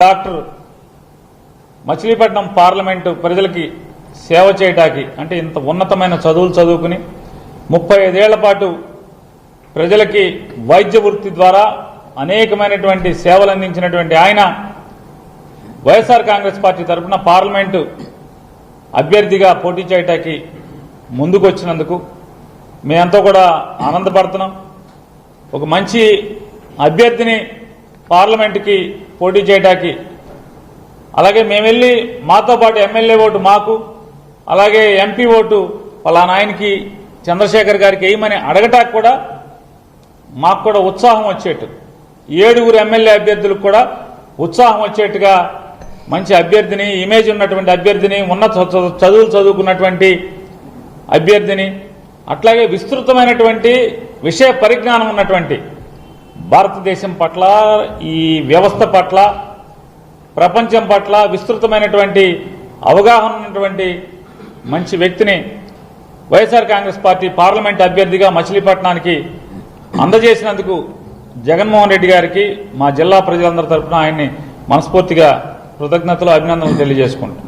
Doctor Machilipatnam parliament ప్రజలకి సేవ చేయటానికి అంటే ఇంత ఉన్నతమైన చదువులు చదువుకుని ముప్పై ఐదేళ్ళ పాటు ప్రజలకి వైద్య వృత్తి ద్వారా అనేకమైనటువంటి సేవలు అందించినటువంటి ఆయన వైఎస్ఆర్ కాంగ్రెస్ పార్టీ తరఫున పార్లమెంటు అభ్యర్థిగా పోటీ చేయటానికి ముందుకు వచ్చినందుకు మేమంతా కూడా ఆనందపడుతున్నాం. ఒక మంచి అభ్యర్థిని పార్లమెంట్కి పోటీ చేయడానికి అలాగే మేము వెళ్ళి మాతో పాటు ఎమ్మెల్యే ఓటు మాకు అలాగే ఎంపీ ఓటు ఫలానాయనకి చంద్రశేఖర్ గారికి వేయమని అడగటానికి కూడా మాకు కూడా ఉత్సాహం వచ్చేట్టు. ఏడుగురు ఎమ్మెల్యే అభ్యర్థులకు కూడా ఉత్సాహం వచ్చేట్టుగా మంచి అభ్యర్థిని ఇమేజ్ ఉన్నటువంటి అభ్యర్థిని ఉన్నత చదువులు చదువుకున్నటువంటి అభ్యర్థిని అట్లాగే విస్తృతమైనటువంటి విషయ పరిజ్ఞానం ఉన్నటువంటి భారతదేశం పట్ల ఈ వ్యవస్థ పట్ల ప్రపంచం పట్ల విస్తృతమైనటువంటి అవగాహన ఉన్నటువంటి మంచి వ్యక్తిని వైఎస్ఆర్ కాంగ్రెస్ పార్టీ పార్లమెంట్ అభ్యర్థిగా మచిలీపట్నానికి అందజేసినందుకు జగన్మోహన్ రెడ్డి గారికి మా జిల్లా ప్రజలందరి తరపున ఆయన్ని మనస్ఫూర్తిగా కృతజ్ఞతలు అభినందనలు తెలియజేసుకుంటాం